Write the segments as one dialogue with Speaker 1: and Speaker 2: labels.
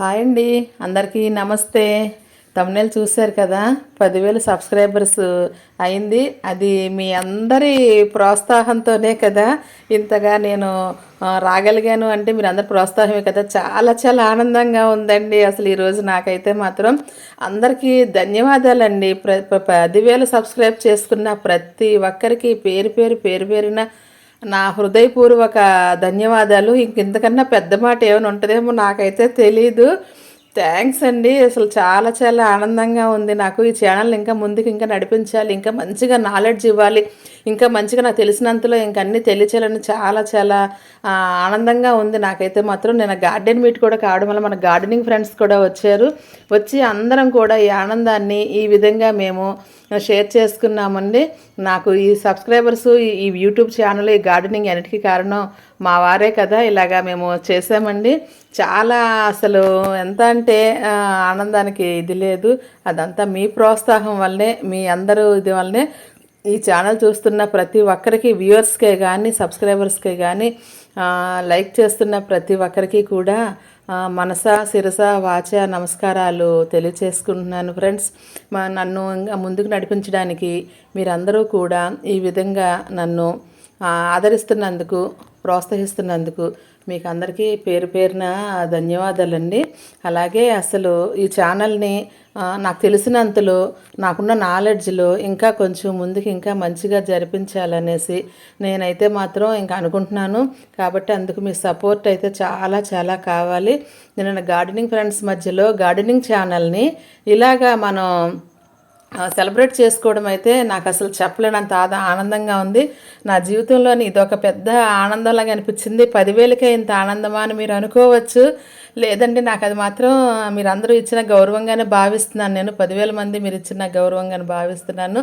Speaker 1: Hi అండి. అందరికీ నమస్తే. తమ్నేలు చూశారు కదా? పదివేలు సబ్స్క్రైబర్స్ అయింది. అది మీ అందరి ప్రోత్సాహంతోనే కదా? ఇంతగా నేను రాగలిగాను అంటే మీరు అందరు ప్రోత్సాహమే కదా? చాలా చాలా ఆనందంగా ఉందండి అసలు ఈరోజు నాకైతే మాత్రం. అందరికీ ధన్యవాదాలండి. ప్ర- పదివేలు సబ్స్క్రైబ్ చేసుకున్న ప్రతి ఒక్కరికి పేరు పేరు పేరు పేరున నా హృదయపూర్వక ధన్యవాదాలు. ఇంకెంతకన్నా పెద్ద మాట ఏమైనా ఉంటుందేమో నాకైతే తెలీదు. థ్యాంక్స్ అండి. అసలు చాలా చాలా ఆనందంగా ఉంది నాకు ఈ ఛానల్. ఇంకా ముందుకు ఇంకా నడిపించాలి. ఇంకా మంచిగా నాలెడ్జ్ ఇవ్వాలి. ఇంకా మంచిగా నాకు తెలిసినంతలో ఇంకా అన్నీ తెలియచేయాలని చాలా చాలా ఆనందంగా ఉంది. నాకైతే మాత్రం నేను గార్డెన్ మీట్ కూడా కావడం వల్ల మన గార్డెనింగ్ ఫ్రెండ్స్ కూడా వచ్చారు. వచ్చి అందరం కూడా ఈ ఆనందాన్ని ఈ విధంగా మేము షేర్ చేసుకున్నామండి. నాకు ఈ సబ్స్క్రైబర్స్ ఈ యూట్యూబ్ ఛానల్ ఈ గార్డెనింగ్ అన్నిటికీ కారణం మా వారే కదా. ఇలాగా మేము చేసామండి చాలా అసలు ఎంత అంటే ఆనందానికి ఇది లేదు. అదంతా మీ ప్రోత్సాహం వల్లనే మీ అందరూ ఇది వల్లనే ఈ ఛానల్ చూస్తున్న ప్రతి ఒక్కరికి వ్యూవర్స్కే కానీ సబ్స్క్రైబర్స్కే కానీ లైక్ చేస్తున్న ప్రతి ఒక్కరికి కూడా మనస శిరస వాచ నమస్కారాలు తెలియచేసుకుంటున్నాను ఫ్రెండ్స్. మా నన్ను ఇంకా ముందుకు నడిపించడానికి మీరందరూ కూడా ఈ విధంగా నన్ను ఆదరిస్తున్నందుకు ప్రోత్సహిస్తున్నందుకు మీకు అందరికీ పేరు పేరున ధన్యవాదాలండి. అలాగే అసలు ఈ ఛానల్ని నాకు తెలిసినంతలో నాకున్న నాలెడ్జ్లో ఇంకా కొంచెం ముందుకు ఇంకా మంచిగా జరిపించాలనేసి నేనైతే మాత్రం ఇంకా అనుకుంటున్నాను. కాబట్టి అందుకు మీ సపోర్ట్ అయితే చాలా చాలా కావాలి. నేను గార్డెనింగ్ ఫ్రెండ్స్ మధ్యలో గార్డెనింగ్ ఛానల్ని ఇలాగా మనం సెలబ్రేట్ చేసుకోవడం అయితే నాకు అసలు చెప్పలేనంత ఆదా ఆనందంగా ఉంది. నా జీవితంలోని ఇదొక పెద్ద ఆనందంలాగా అనిపించింది. పదివేలకే ఇంత ఆనందమా అని మీరు అనుకోవచ్చు. లేదండి నాకు అది మాత్రం మీరందరూ ఇచ్చిన గౌరవంగానే భావిస్తున్నాను నేను. పదివేల మంది మీరు ఇచ్చిన గౌరవంగానే భావిస్తున్నాను.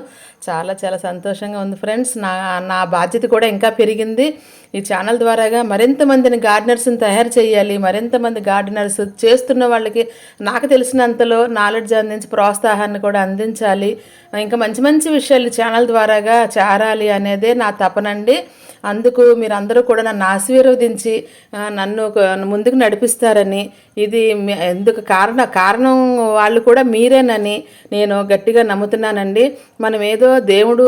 Speaker 1: చాలా చాలా సంతోషంగా ఉంది ఫ్రెండ్స్. నా నా బాధ్యత కూడా ఇంకా పెరిగింది. ఈ ఛానల్ ద్వారాగా మరింత మందిని గార్డెనర్స్ని తయారు చేయాలి మరింత మంది గార్డెనర్స్ చేస్తున్న వాళ్ళకి నాకు తెలిసినంతలో నాలెడ్జ్ అందించి ప్రోత్సాహాన్ని కూడా అందించాలి. ఇంకా మంచి మంచి విషయాలు ఛానల్ ద్వారాగా చేరాలి అనేదే నా తపనండి అందుకు మీరందరూ కూడా నన్ను ఆశీర్వదించి నన్ను ఒక- ముందుకు నడిపిస్తారని ఇది ఎందుకు కారణ కారణం వాళ్ళు కూడా మీరేనని నేను గట్టిగా నమ్ముతున్నానండి. మనం ఏదో దేవుడు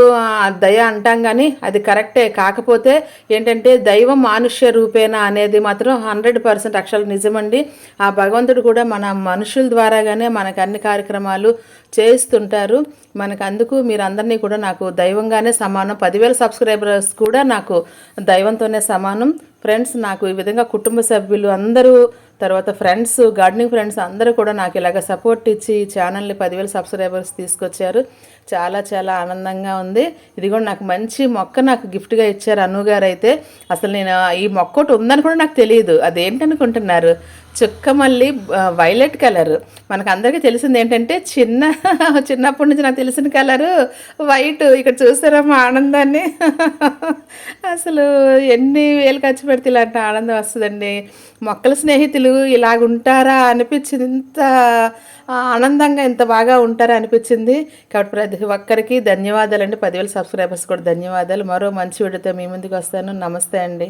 Speaker 1: దయ అంటాం కానీ అది కరెక్టే. కాకపోతే ఏంటంటే దైవం మానుష్య రూపేణ అనేది మాత్రం హండ్రెడ్ పర్సెంట్ అక్షరాలు నిజమండి. ఆ భగవంతుడు కూడా మన మనుషుల ద్వారాగానే మనకు అన్ని కార్యక్రమాలు చేస్తుంటారు మనకు అందుకు మీరందరినీ కూడా నాకు దైవంగానే సమానం. పదివేల సబ్స్క్రైబర్స్ కూడా నాకు దైవంతోనే సమానం. ఫ్రెండ్స్ నాకు ఈ విధంగా కుటుంబ సభ్యులు అందరూ తర్వాత ఫ్రెండ్స్ గార్డెనింగ్ ఫ్రెండ్స్ అందరూ కూడా నాకు ఇలాగ సపోర్ట్ ఇచ్చి ఈ ఛానల్ని పదివేల సబ్స్క్రైబర్స్ తీసుకొచ్చారు. చాలా చాలా ఆనందంగా ఉంది. ఇది కూడా నాకు మంచి మొక్క నాకు గిఫ్ట్గా ఇచ్చారు అనుగారు అయితే అసలు నేను ఈ మొక్క ఒకటి ఉందని కూడా నాకు తెలియదు. అదేంటనుకుంటున్నారు చుక్క మళ్ళీ వైలెట్ కలర్. మనకు అందరికీ తెలిసింది ఏంటంటే చిన్న చిన్నప్పటి నుంచి నాకు తెలిసిన కలరు వైట్. ఇక్కడ చూస్తారా మా ఆనందాన్ని? అసలు ఎన్ని వేలు ఖర్చు పెడితే ఇలాంటి ఆనందం వస్తుందండి. మొక్కల స్నేహితులు ఇలాగుంటారా అనిపించింది. ఇంత ఆనందంగా ఇంత బాగా ఉంటారా అనిపించింది. కాబట్టి ప్రతి ఒక్కరికి ధన్యవాదాలండి. పదివేల సబ్స్క్రైబర్స్ కూడా ధన్యవాదాలు. మరో మంచి వీడియోతో మీ ముందుకు వస్తాను. నమస్తే అండి.